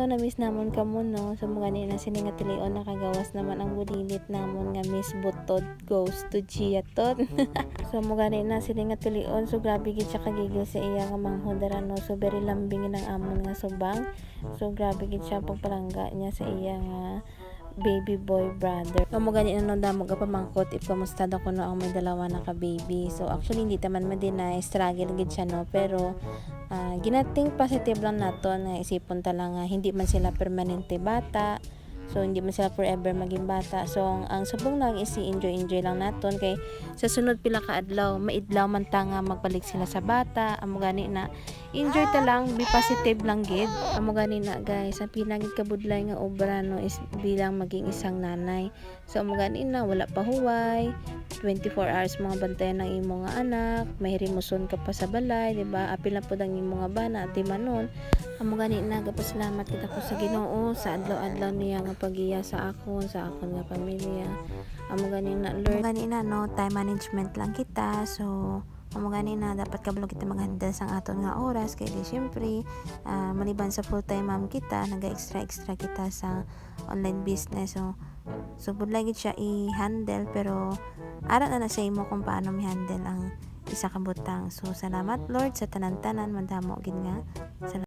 So na-miss namon kamo no. So mga ni na sini nga tilion nakagawas naman ang bulilit namon nga Miss Butod goes to Giaton. so mga ni na sini nga tilion so grabe gid siya kagigil sa iya nga manghudara no. So very lambing ng amon nga subang. So grabe gid siya pagpalangga niya sa iya nga baby boy brother. Kamo gani na nung damo ka pamangkot if kamusta ko no ang may dalawa na ka baby. So actually hindi taman ma-deny struggle gid siya no pero ah, ginating positive lang nato nga isipon ta lang hindi man sila permanente bata. So hindi man sila forever maging bata. So ang, ang subong lang is enjoy enjoy lang naton kay sa sunod pila ka adlaw maidlaw man ta nga magbalik sila sa bata. Amo gani na enjoy ta lang be positive lang gid. Amo gani na guys ang pinagid kabudlay nga obra no is bilang maging isang nanay. So amo gani na wala pa huway. 24 hours mga bantayan ng imo nga anak, may rimuson ka pa sa balay, di ba? Apil na po ang imo nga bana at manon. Amo gani na gapasalamat kita ko sa Ginoo sa adlaw-adlaw niya nga pagiya sa akon, sa akon nga pamilya. Amo gani na. Amo gani na no, time management lang kita. So amo gani na dapat kabalo kita maghandle sang aton nga oras kay di syempre ah, maliban sa full time mom kita naga extra extra kita sa online business so so budlay gid siya i-handle pero ara na na sa imo kung paano mi-handle ang isa ka butang so salamat Lord sa tanan-tanan madamo gid nga Salamat.